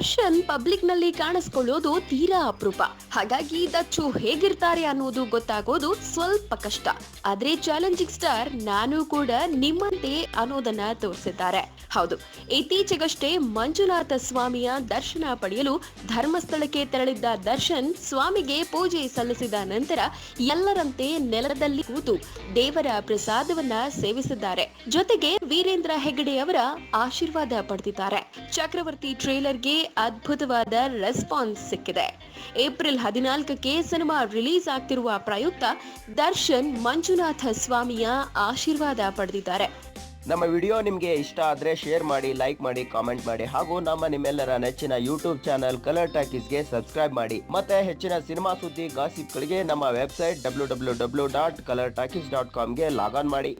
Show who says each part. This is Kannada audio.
Speaker 1: ದರ್ಶನ್ ಪಬ್ಲಿಕ್ನಲ್ಲಿ ಕಾಣಿಸ್ಕೊಳ್ಳೋದು ತೀರಾ ಅಪರೂಪ. ಹಾಗಾಗಿ ದಚ್ಚು ಹೇಗಿರ್ತಾರೆ ಅನ್ನೋದು ಗೊತ್ತಾಗೋದು ಸ್ವಲ್ಪ ಕಷ್ಟ. ಆದ್ರೆ ಚಾಲೆಂಜಿಂಗ್ ಸ್ಟಾರ್ ನಾನು ಕೂಡ ನಿಮ್ಮಂತೆ ಅನ್ನೋದನ್ನ ತೋರಿಸಿದ್ದಾರೆ. ಹೌದು, ಇತ್ತೀಚೆಗಷ್ಟೇ ಮಂಜುನಾಥ ಸ್ವಾಮಿಯ ದರ್ಶನ ಪಡೆಯಲು ಧರ್ಮಸ್ಥಳಕ್ಕೆ ತೆರಳಿದ್ದ ದರ್ಶನ್ ಸ್ವಾಮಿಗೆ ಪೂಜೆ ಸಲ್ಲಿಸಿದ ನಂತರ ಎಲ್ಲರಂತೆ ನೆಲದಲ್ಲಿ ಕೂತು ದೇವರ ಪ್ರಸಾದವನ್ನ ಸೇವಿಸಿದ್ದಾರೆ. ಜೊತೆಗೆ ವೀರೇಂದ್ರ ಹೆಗಡೆ ಅವರ ಆಶೀರ್ವಾದ ಪಡೆದಿದ್ದಾರೆ. ಚಕ್ರವರ್ತಿ ಟ್ರೇಲರ್ಗೆ ಅದ್ಭುತವಾದ ರೆಸ್ಪಾನ್ಸ್ ಸಿಕ್ಕಿದೆ. ಏಪ್ರಿಲ್ ಹದಿನಾಲ್ಕಕ್ಕೆ ಸಿನಿಮಾ ರಿಲೀಸ್ ಆಗ್ತಿರುವ ಪ್ರಯುಕ್ತ ದರ್ಶನ್ ಮಂಜುನಾಥ ಸ್ವಾಮಿಯ ಆಶೀರ್ವಾದ ಪಡೆದಿದ್ದಾರೆ.
Speaker 2: ನಮ್ಮ ವಿಡಿಯೋ ನಿಮಗೆ ಇಷ್ಟ ಆದರೆ ಶೇರ್ ಮಾಡಿ ಲೈಕ್ ಮಾಡಿ ಕಾಮೆಂಟ್ ಮಾಡಿ ಹಾಗೂ ನಮ್ಮ ನಿಮ್ಮೆಲ್ಲರ ನೆಚ್ಚಿನ ಯೂಟ್ಯೂಬ್ ಚಾನಲ್ ಕಲರ್ ಟಾಕೀಸ್ಗೆ ಸಬ್ಸ್ಕ್ರೈಬ್ ಮಾಡಿ. ಮತ್ತೆ ಹೆಚ್ಚಿನ ಸಿನಿಮಾ ಸುದ್ದಿ ಗಾಸಿಪ್ಗಳಿಗೆ ನಮ್ಮ website W W W dot colour talkies dot ಕಾಮ್ಗೆ log ಮಾಡಿ.